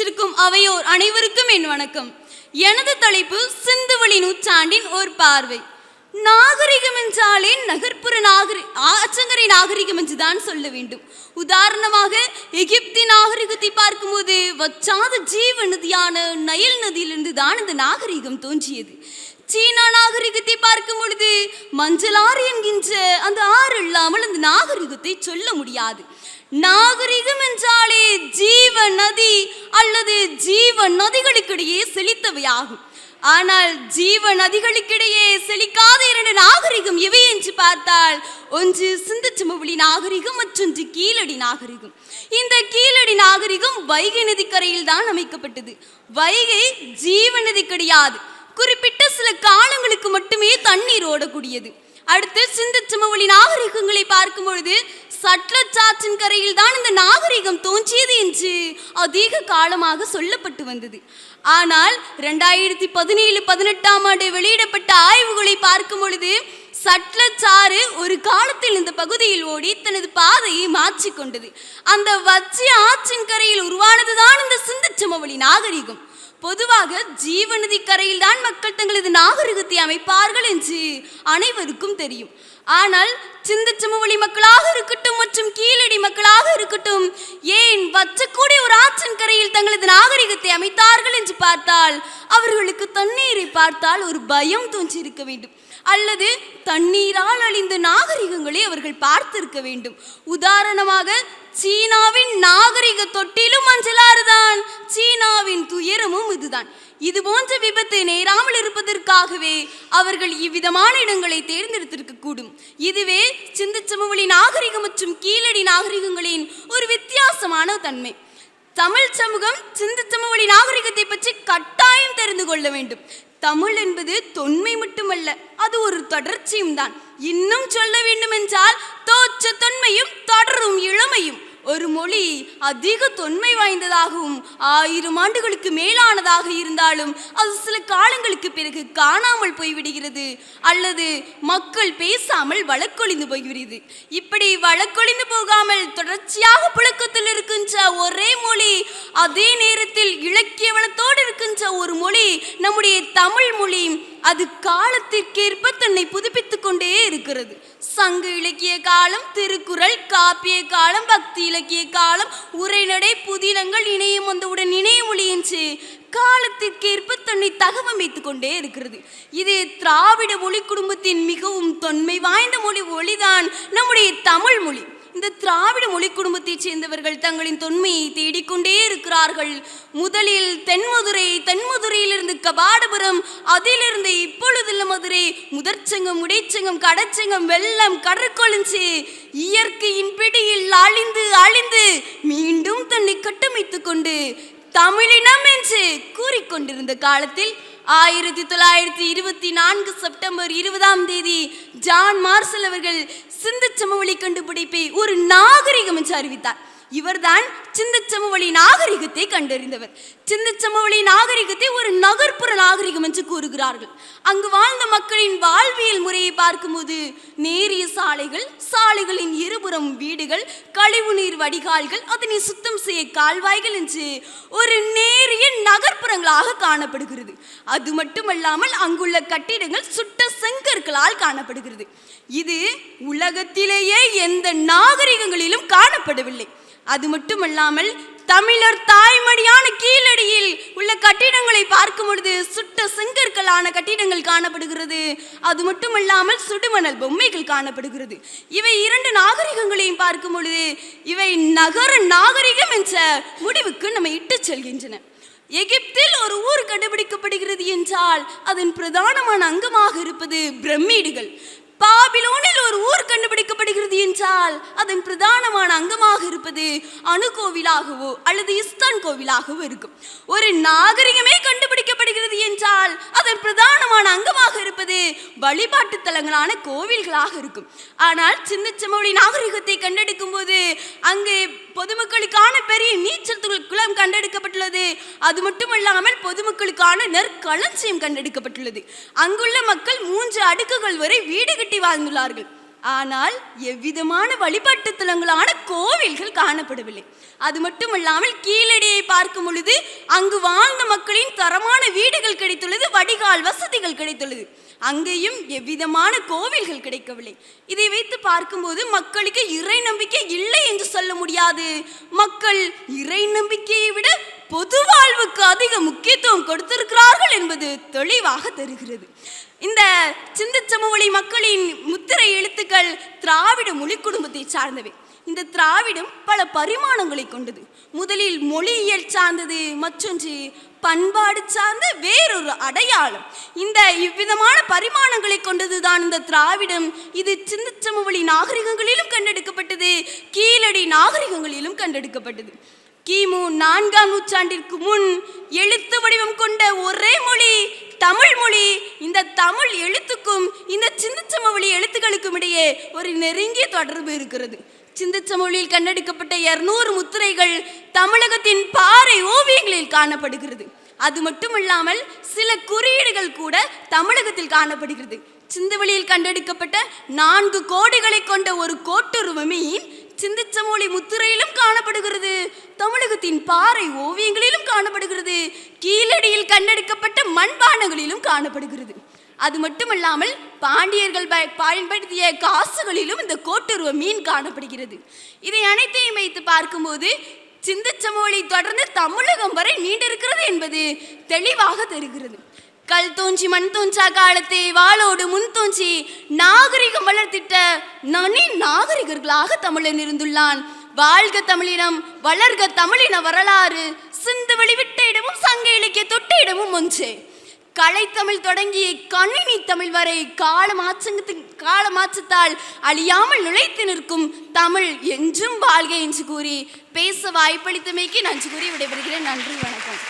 வீற்றிருக்கும் அவையோர் அனைவருக்கும் என் வணக்கம். எனது தலைப்பு சிந்துவெளி நூற்றாண்டின் ஒரு பார்வை. நாகரிகம் என்றாலே நகர்ப்புற நாகரி ஆச்சங்கரை நாகரிகம் என்றுதான் சொல்ல வேண்டும். உதாரணமாக எகிப்தி நாகரிகத்தை பார்க்கும்போது வச்சாத ஜீவ நதியான நயல் நதியிலிருந்து தான் இந்த நாகரிகம் தோன்றியது. சீனா நாகரிகத்தை பார்க்கும் பொழுது மஞ்சளாறு என்கின்ற அந்த ஆறு இல்லாமல் அந்த நாகரிகத்தை சொல்ல முடியாது. நாகரிகம் என்றாலே ஜீவ நதி அல்லது ஜீவ நதிகளுக்கிடையே செழித்தவையாகும். ஆனால் ஜீவ நதிகளுக்கிடையே செழிக்காத இரண்டு நாகரிகம் இவை என்று பார்த்தால் ஒன்று சிந்துச்சமவெளி நாகரிகம் மற்றொன்று கீழடி நாகரிகம். இந்த கீழடி நாகரிகம் வைகை நதிக்கரையில் தான் அமைக்கப்பட்டது. வைகை ஜீவ நதி கிடையாது குறிப்பிட்ட சில காலங்களுக்கு மட்டுமே தண்ணீர் ஓடக்கூடியது. அடுத்து சிந்தச்சமவெளி நாகரிகங்களை பார்க்கும் பொழுது சட்லச்சாற்றின் கரையில் தான் இந்த நாகரிகம் தோன்றியது என்று அதிக காலமாக சொல்லப்பட்டு வந்தது. ஆனால் ரெண்டாயிரத்தி பதினேழு பதினெட்டாம் ஆண்டு வெளியிடப்பட்ட ஆய்வுகளை பார்க்கும் பொழுது சட்லச்சாறு ஒரு காலத்தில் இந்த பகுதியில் ஓடி தனது பாதையை மாற்றிக்கொண்டது. அந்த வச்சி ஆற்றின் கரையில் உருவானதுதான் இந்த சிந்தச்சமவெளி நாகரிகம். பொதுவாக ஜீவநதி கரையில் தான் மக்கள் தங்களது நாகரிகத்தை அமைப்பார்கள் என்று அனைவருக்கும் தெரியும். ஆனால் சிந்தச்சமவெளி மக்களாக இருக்கட்டும் மற்றும் கீழடி மக்களாக இருக்கட்டும் ஏன் வச்சக்கூடிய ஒரு ஆற்றின் கரையில் தங்களது நாகரிகத்தை அமைத்தார்கள் என்று பார்த்தால் அவர்களுக்கு தண்ணீரை பார்த்தால் ஒரு பயம் தோன்றியிருக்க வேண்டும். அல்லது தண்ணீரால் அழிந்த நாகரிகங்களை அவர்கள் பார்த்திருக்க வேண்டும். உதாரணமாக சீனாவின் நாகரிக தொட்டிலும் மஞ்சளாறுதான் சீனாவின் துயரமும் இதுதான். இது போன்ற விபத்து நேராமல் இருப்பதற்காகவே அவர்கள் இவ்விதமான இடங்களை தேர்ந்தெடுத்திருக்க கூடும். இதுவே சிந்தச்சமவெளி நாகரிகம் மற்றும் கீழடி நாகரிகங்களின் ஒரு வித்தியாசமான தன்மை. தமிழ் சமூகம் சிந்தச்சமவெளி நாகரிகத்தை பற்றி கட்டாயம் தெரிந்து கொள்ள வேண்டும். தமிழ் என்பது தொன்மை மட்டுமல்ல அது ஒரு தொடர்ச்சியும் தான் இன்னும் சொல்ல வேண்டுமென்றால் தோற்ற தொன்மையும் தொடரும் இளமையும். ஒரு மொழி அதிக தொன்மை வாய்ந்ததாகவும் ஆயிரம் ஆண்டுகளுக்கு மேலானதாக இருந்தாலும் அது சில காலங்களுக்கு பிறகு காணாமல் போய்விடுகிறது. அல்லது மக்கள் பேசாமல் வழக்கொழிந்து போய்விடுகிறது. இப்படி வழக்கொழிந்து போகாமல் தொடர்ச்சியாக புழக்கத்தில் இருக்கின்ற ஒரே மொழி அதே நேரத்தில் இலக்கிய வளத்தோடு இருக்கின்ற ஒரு மொழி நம்முடைய தமிழ் மொழி அது காலத்திற்கேற்ப தன்னை புதுப்பித்துக் கொண்டே இருக்கிறது. சங்க இலக்கிய காலம் திருக்குறள் காப்பிய காலம் பக்தி இலக்கிய காலம் உரைநடை புதினங்கள் இணையம் வந்தவுடன் இணைய மொழி காலத்திற்கேற்ப தன்னை தகவமைத்துக் கொண்டே இருக்கிறது. இது திராவிட மொழி குடும்பத்தின் மிகவும் தொன்மை வாய்ந்த மொழி ஒளிதான் நம்முடைய தமிழ் மொழி. இந்த திராவிட மொழி குடும்பத்தைச் சேர்ந்தவர்கள் தங்களின் தொன்மையை தேடிக்கொண்டே இருக்கிறார்கள். முதலில் தென்மதுரை தென்மதுரையிலிருந்து கபாடபுரம் அதிலிருந்து இப்பொழுதுள்ள மதுரை முதற்சங்கம் உடைச்சங்கம் கடச்சங்கம் வெள்ளம் கடற்கொழிஞ்சு இயற்கையின் பிடியில் அழிந்து அழிந்து மீண்டும் தன்னை கட்டமைத்துக் கொண்டு தமிழினம் என்று கூறிக்கொண்டிருந்த காலத்தில் ஆயிரத்தி தொள்ளாயிரத்தி இருபத்தி நான்கு செப்டம்பர் இருபதாம் தேதி ஜான் மார்சல் அவர்கள் சிந்தச்சமவெளி கண்டுபிடிப்பை ஒரு நாகரிகம் என்று அறிவித்தார். இவர்தான் சிந்தச்சமவெளி நாகரிகத்தை கண்டறிந்தவர். சிந்தச்சமவெளி நாகரிகத்தை ஒரு நகர்ப்புற நாகரிகம் என்று கூறுகிறார்கள். அங்கு வாழ்ந்த மக்களின் வாழ்வியல் முறையை பார்க்கும்போது நேரிய சாலைகள் சாலைகளின் இருபுறம் வீடுகள் கழிவுநீர் வடிகால்கள் அதனை சுத்தம் செய்ய கால்வாய்கள் என்று ஒரு நேரிய நகர்ப்புறங்களாக காணப்படுகிறது. அது மட்டுமல்லாமல் அங்குள்ள கட்டிடங்கள் சுட்ட செங்கற்களால் காணப்படுகிறது. இது உலகத்திலேயே எந்த நாகரிகங்களிலும் காணப்படவில்லை. அது மட்டுமல்லாமல் தமிழர் தாய்மடியான கீழடியில் உள்ள கட்டிடங்களை பார்க்கும் பொழுது சுட்ட செங்கற்களான கட்டிடங்கள் காணப்படுகிறது. அது மட்டுமல்லாமல் சுடுமணல் பொம்மைகள் காணப்படுகிறது. இவை இரண்டு நாகரிகங்களையும் பார்க்கும் பொழுது இவை நகர நாகரிகம் என்ற முடிவுக்கு நம்ம இட்டு செல்கின்றன. எகிப்தில் ஒரு ஊர் கண்டுபிடிக்கப்படுகிறது என்றால் அதன் பிரதானமான அங்கமாக இருப்பது பிரமிடுகள். பாபிலோனில் ஒரு ஊர் கண்டுபிடிக்க என்றால் அதன் பிரதானமான அங்கமாக இருப்பது அணு கோவிலாகவோ அல்லது இஸ்தான் கோவிலாகவோ இருக்கும். ஒரு நாகரிகமே கண்டுபிடிக்கப்படுகிறது என்றால் அதன் பிரதானமான அங்கமாக இருப்பது வழிபாட்டு தலங்களான கோவில்களாக இருக்கும். ஆனால் சின்னச்சம்மொழி நாகரிகத்தை கண்டெடுக்கும் போது அங்கே பொதுமக்களுக்கான பெரிய நீச்சல் குளம் கண்டெடுக்கப்பட்டுள்ளது. அது மட்டுமல்லாமல் பொதுமக்களுக்கான நெற்களஞ்சியம் கண்டெடுக்கப்பட்டுள்ளது. அங்குள்ள மக்கள் மூன்று அடுக்குகள் வரை வீடு கட்டி வாழ்ந்துள்ளார்கள். ஆனால் எவ்விதமான வழிபாட்டு தலங்களான கோவில்கள் காணப்படவில்லை. அது மட்டுமல்லாமல் கீழடியை பார்க்கும் பொழுது அங்கு வாழ்ந்த மக்களின் தரமான வீடுகள் கிடைத்துள்ளது வடிகால் வசதிகள் கிடைத்துள்ளது. அங்கேயும் எவ்விதமான கோவில்கள் கிடைக்கவில்லை. இதை வைத்து பார்க்கும்போது மக்களுக்கு இறை நம்பிக்கை இல்லை என்று சொல்ல முடியாது. மக்கள் இறை நம்பிக்கையை விட பொது வாழ்வுக்கு அதிக முக்கியத்துவம் கொடுத்திருக்கிறார் என்பது தெளிவாக தருகிறது. இந்த சிந்தச்சமவெளி மக்களின் முத்திரை எழுத்துக்கள் திராவிட மொழி குடும்பத்தை சார்ந்தவை. இந்த திராவிடம் பல பரிமாணங்களை கொண்டது. முதலில் மொழியியல் சார்ந்தது மற்றொன்று பண்பாடு சார்ந்த வேறொரு அடையாளம். இந்த இவ்விதமான பரிமாணங்களை கொண்டதுதான் இந்த திராவிடம். இது சிந்தச்சமவெளி நாகரிகங்களிலும் கண்டெடுக்கப்பட்டது கீழடி நாகரிகங்களிலும் கண்டெடுக்கப்பட்டது. கிமு நான்காம் நூற்றாண்டிற்கு முன் எழுத்து வடிவம் கொண்ட ஒரே மொழி தமிழ் மொழி. இந்த தமிழ் எழுத்துக்கும் இந்த சிந்தச்சமவெளி எழுத்துக்களுக்கும் இடையே ஒரு நெருங்கிய தொடர்பு இருக்கிறது. சிந்தச்சமொழியில் கண்டெடுக்கப்பட்ட இருநூறு முத்திரைகள் தமிழகத்தின் பாறை ஓவியங்களில் காணப்படுகிறது. அது மட்டுமல்லாமல் சில குறியீடுகள் கூட தமிழகத்தில் காணப்படுகிறது. சிந்துவெளியில் கண்டெடுக்கப்பட்ட நான்கு கோடுகளை கொண்ட ஒரு கோட்டுருவமே சிந்திச்ச மொழி முத்திரையிலும் காணப்படுகிறது. தமிழகத்தின் பாறை ஓவியங்களிலும் காணப்படுகிறது. கீழடியில் கண்டெடுக்கப்பட்ட மண்பாண்டங்களிலும் காணப்படுகிறது. அது மட்டுமல்லாமல் பாண்டியர்கள் ப- பயன்படுத்திய காசுகளிலும் இந்த கோட்டுருவ மீன் காணப்படுகிறது. இதை அனைத்தையும் வைத்து பார்க்கும்போது சிந்தச்சமொழி தொடர்ந்து தமிழகம் வரை நீண்டிருக்கிறது என்பது தெளிவாக தெரிகிறது. கல் தூஞ்சி மண் தூஞ்சா காலத்தை வாளோடு முன் தூஞ்சி நாகரிகம் வளர்த்திட்ட நனி நாகரிகர்களாக தமிழன் இருந்துள்ளான். வாழ்க தமிழினம் வளர்க தமிழின வரலாறு சிந்து வெளிவிட்ட இடமும் சங்க இலக்கிய தொட்ட இடமும் ஒன்றே. கலைத்தமிழ் தொடங்கி கணினி தமிழ் வரை கால காலமாச்சத்தால் அழியாமல் நுழைத்து நிற்கும் தமிழ் என்றும் வாழ்க என்று கூறி பேச வாய்ப்பளித்தமைக்கு நன்றி கூறி விடைபெறுகிறேன். நன்றி வணக்கம்.